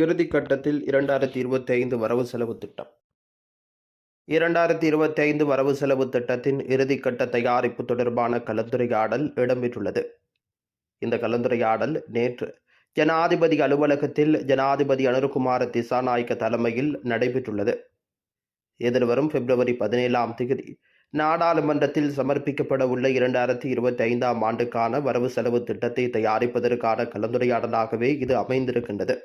இறுதி கட்டத்தில் இரண்டாயிரத்தி இருபத்தி ஐந்து வரவு செலவு திட்டம். இரண்டாயிரத்தி இருபத்தி ஐந்து வரவு செலவு திட்டத்தின் இறுதிக்கட்ட தயாரிப்பு தொடர்பான கலந்துரையாடல் இடம்பெற்றுள்ளது. இந்த கலந்துரையாடல் நேற்று ஜனாதிபதி அலுவலகத்தில் ஜனாதிபதி அனுருகுமார திசாநாயக்க தலைமையில் நடைபெற்றுள்ளது. எதிர்வரும் பிப்ரவரி பதினேழாம் தேதி நாடாளுமன்றத்தில் சமர்ப்பிக்கப்பட உள்ள இரண்டாயிரத்தி இருபத்தி ஐந்தாம் ஆண்டுக்கான வரவு செலவு திட்டத்தை தயாரிப்பதற்கான கலந்துரையாடலாகவே இது அமைந்திருக்கின்றது.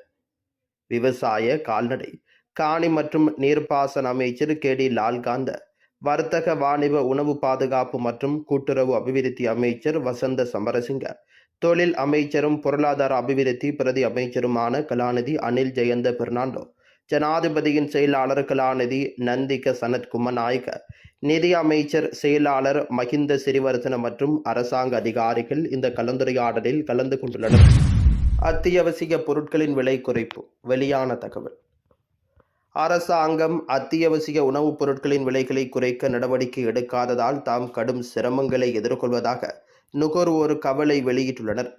விவசாய கால்நடை காணி மற்றும் நீர்ப்பாசன அமைச்சர் கே. டி. லால்காந்த வர்த்தக வாணிப உணவு பாதுகாப்பு மற்றும் கூட்டுறவு அபிவிருத்தி அமைச்சர் வசந்த சமரசிங்க தொழில் அமைச்சரும் பொருளாதார அபிவிருத்தி பிரதி அமைச்சருமான கலாநிதி அனில் ஜெயந்த பெர்னாண்டோ ஜனாதிபதியின் செயலாளர் கலாநிதி நந்திக சனத் குமநாயக்க நிதி அமைச்சர் செயலாளர் மஹிந்த சிறிவர்தன மற்றும் அரசாங்க அதிகாரிகள் இந்த கலந்துரையாடலில் கலந்து கொண்டுள்ளனர். அத்தியாவசிய பொருட்களின் விலை குறைப்பு. வெளியான தகவல். அரசாங்கம் அத்தியாவசிய உணவுப் பொருட்களின் விலைகளை குறைக்க நடவடிக்கை எடுக்காததால் தாம் கடும் சிரமங்களை எதிர்கொள்வதாக நுகர்வோர் கவலை வெளியிட்டுள்ளனர்.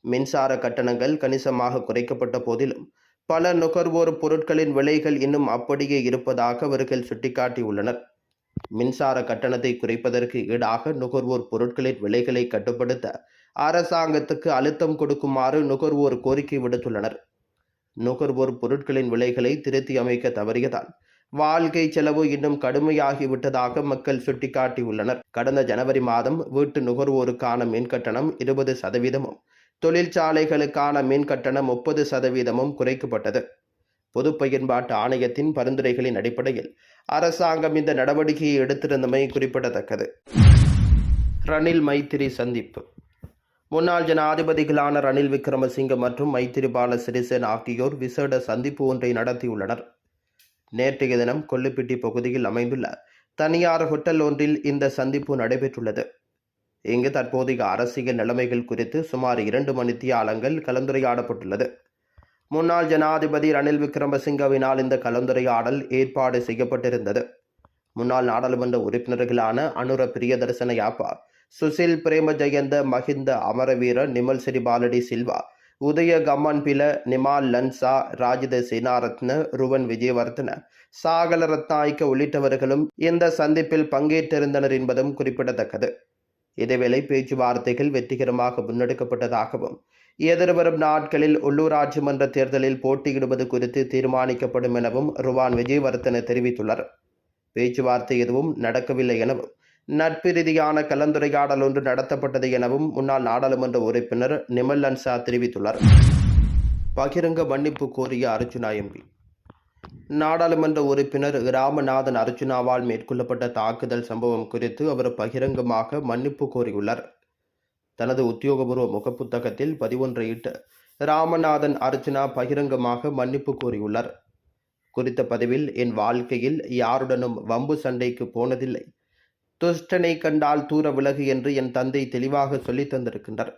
மின்சார கட்டணங்கள் கணிசமாக குறைக்கப்பட்ட போதிலும் பல நுகர்வோர் பொருட்களின் விலைகள் இன்னும் அப்படியே இருப்பதாக அவர்கள் சுட்டிக்காட்டியுள்ளனர். மின்சார கட்டணத்தை குறைப்பதற்கு ஈடாக நுகர்வோர் பொருட்களின் விலைகளை கட்டுப்படுத்த அரசாங்கத்துக்கு அழுத்தம் கொடுக்குமாறு நுகர்வோர் கோரிக்கை விடுத்துள்ளனர். நுகர்வோர் பொருட்களின் விலைகளை திருத்தி அமைக்க தவறியதால் வாழ்க்கை செலவு இன்னும் கடுமையாகிவிட்டதாக மக்கள் சுட்டிக்காட்டியுள்ளனர். கடந்த ஜனவரி மாதம் வீட்டு நுகர்வோருக்கான மின் கட்டணம் இருபது சதவீதமும் தொழிற்சாலைகளுக்கான மின் கட்டணம் முப்பது சதவீதமும் குறைக்கப்பட்டது. பொது பயன்பாட்டு ஆணையத்தின் பரிந்துரைகளின் அடிப்படையில் அரசாங்கம் இந்த நடவடிக்கையை எடுத்திருந்தமை குறிப்பிடத்தக்கது. ரணில் மைத்திரி சந்திப்பு. முன்னாள் ஜனாதிபதிகளான ரணில் விக்ரமசிங்க மற்றும் மைத்திரிபால சிறிசேன் ஆகியோர் விசேட சந்திப்பு ஒன்றை நடத்தியுள்ளனர். நேற்றைய தினம் கொல்லுப்பிட்டி பகுதியில் அமைந்துள்ள தனியார் ஹோட்டல் ஒன்றில் இந்த சந்திப்பு நடைபெற்றுள்ளது. இங்கு தற்போதைய அரசியல் நிலைமைகள் குறித்து சுமார் இரண்டு மணி தியாலங்கள் கலந்துரையாடப்பட்டுள்ளது. முன்னாள் ஜனாதிபதி ரணில் விக்ரமசிங்கவினால் இந்த கலந்துரையாடல் ஏற்பாடு செய்யப்பட்டிருந்தது. முன்னாள் நாடாளுமன்ற உறுப்பினர்களான அனுர பிரியதர்சன யாப்பா சுசில் பிரேம ஜெயந்த மஹிந்த அமரவீர நிமல் சிறிபாலடி சில்வா உதய கம்மன் பில நிமால் லன்சா ராஜித சேனாரத்ன ருவன் விஜயவர்தன சாகல ரத்னாய்க்க உள்ளிட்டவர்களும் இந்த சந்திப்பில் பங்கேற்றிருந்தனர் என்பதும் குறிப்பிடத்தக்கது. இதேவேளை பேச்சுவார்த்தைகள் வெற்றிகரமாக முன்னெடுக்கப்பட்டதாகவும் எதிர்வரும் நாட்களில் உள்ளூராட்சி மன்ற தேர்தலில் போட்டியிடுவது குறித்து தீர்மானிக்கப்படும் எனவும் ருவான் விஜயவர்தன தெரிவித்துள்ளார். பேச்சுவார்த்தை எதுவும் நடக்கவில்லை எனவும் நட்பு ரீதியான கலந்துரையாடல் ஒன்று நடத்தப்பட்டது எனவும் முன்னாள் நாடாளுமன்ற உறுப்பினர் நிமல் அன்சா தெரிவித்துள்ளார். பகிரங்க மன்னிப்பு கோரிய அர்ஜுனா எம்பி நாடாளுமன்ற உறுப்பினர் ராமநாதன் அர்ஜுனாவால் மேற்கொள்ளப்பட்ட தாக்குதல் சம்பவம் குறித்து அவர் பகிரங்கமாக மன்னிப்பு கோரியுள்ளார். தனது உத்தியோகபூர்வ முகப்புத்தகத்தில் பதிவொன்றையிட்டு ராமநாதன் அர்ஜுனா பகிரங்கமாக மன்னிப்பு கோரியுள்ளார். குறித்த பதிவில் என் வாழ்க்கையில் யாருடனும் வம்பு சண்டைக்கு போனதில்லை. துஷ்டனை கண்டால் தூர விலகு என்று என் தந்தை தெளிவாக சொல்லித் தந்திருக்கின்றார்.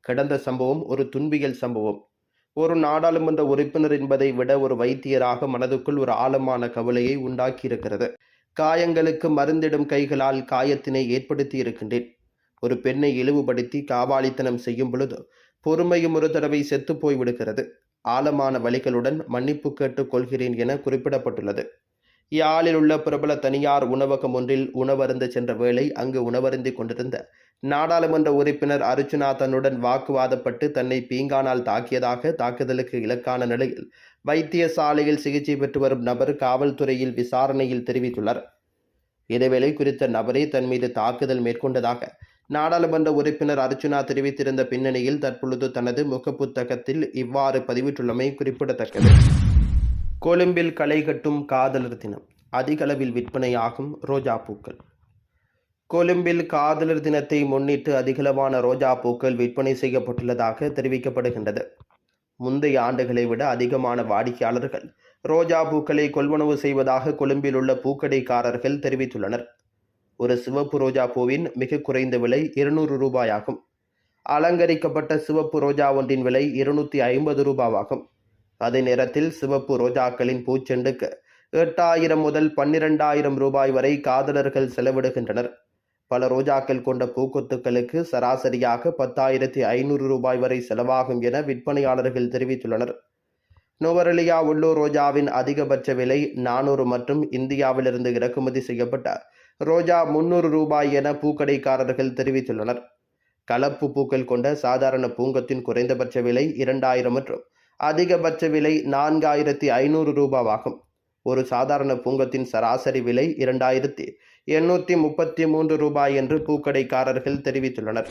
கடந்த சம்பவம் ஒரு துன்பியல் சம்பவம். ஒரு நாடாளுமன்ற உறுப்பினர் என்பதை விட ஒரு வைத்தியராக மனதுக்குள் ஒரு ஆழமான கவலையை உண்டாக்கியிருக்கிறது. காயங்களுக்கு மருந்திடும் கைகளால் காயத்தினை ஏற்படுத்தி இருக்கின்றேன் ஒரு பெண்ணை இழிவுபடுத்தி காவாலித்தனம் செய்யும் பொழுது பொறுமையும் ஒரு தடவை செத்து போய்விடுகிறது. ஆழமான வழிகளுடன் மன்னிப்பு கேட்டுக் கொள்கிறேன் என குறிப்பிடப்பட்டுள்ளது. யாழில் உள்ள பிரபல தனியார் உணவகம் ஒன்றில் உணவருந்து சென்ற வேளை அங்கு உணவருந்தி கொண்டிருந்த நாடாளுமன்ற உறுப்பினர் அர்ச்சுனா தன்னுடன் வாக்குவாதப்பட்டு தன்னை பீங்கானால் தாக்கியதாக தாக்குதலுக்கு இலக்கான நிலையில் வைத்தியசாலையில் சிகிச்சை பெற்று வரும் நபர் காவல்துறையில் விசாரணையில் தெரிவித்துள்ளார். இதேவேளை குறித்த நபரே தன் மீது தாக்குதல் மேற்கொண்டதாக நாடாளுமன்ற உறுப்பினர் அர்ச்சுனா தெரிவித்திருந்த பின்னணியில் தற்பொழுது தனது முகப்புத்தகத்தில் இவ்வாறு பதிவிட்டுள்ளமை குறிப்பிடத்தக்கது. கொழும்பில் களை கட்டும் காதலர் தினம். அதிகளவில் விற்பனையாகும் ரோஜா பூக்கள். கொழும்பில் காதலர் தினத்தை முன்னிட்டு அதிகளவான ரோஜா பூக்கள் விற்பனை செய்யப்பட்டுள்ளதாக தெரிவிக்கப்படுகின்றது. முந்தைய ஆண்டுகளை விட அதிகமான வாடிக்கையாளர்கள் ரோஜா பூக்களை கொள்வனவு செய்வதாக கொழும்பில் உள்ள பூக்கடைக்காரர்கள் தெரிவித்துள்ளனர். ஒரு சிவப்பு ரோஜா பூவின் மிக குறைந்த விலை இருநூறு ரூபாயாகும். அலங்கரிக்கப்பட்ட சிவப்பு ரோஜா ஒன்றின் விலை இருநூற்றி ஐம்பது ரூபாவாகும். அதே நேரத்தில் சிவப்பு ரோஜாக்களின் பூச்செண்டுக்கு எட்டாயிரம் முதல் பன்னிரெண்டாயிரம் ரூபாய் வரை காதலர்கள் செலவிடுகின்றனர். பல ரோஜாக்கள் கொண்ட பூக்கொத்துக்களுக்கு சராசரியாக பத்தாயிரத்தி ஐநூறு ரூபாய் வரை செலவாகும் என விற்பனையாளர்கள் தெரிவித்துள்ளனர். நுவரெலியா உள்ளூர் ரோஜாவின் அதிகபட்ச விலை நானூறு மற்றும் இந்தியாவிலிருந்து இறக்குமதி செய்யப்பட்ட ரோஜா முன்னூறு ரூபாய் என பூக்கடைக்காரர்கள் தெரிவித்துள்ளனர். கலப்பு பூக்கள் கொண்ட சாதாரண பூங்கத்தின் குறைந்தபட்ச விலை இரண்டாயிரம் மற்றும் அதிகபட்ச விலை நான்காயிரத்தி ஐநூறு ரூபாவாகும். ஒரு சாதாரண பூங்கத்தின் சராசரி விலை இரண்டாயிரத்தி எண்ணூற்றி முப்பத்தி மூன்று ரூபாய் என்று பூக்கடைக்காரர்கள் தெரிவித்துள்ளனர்.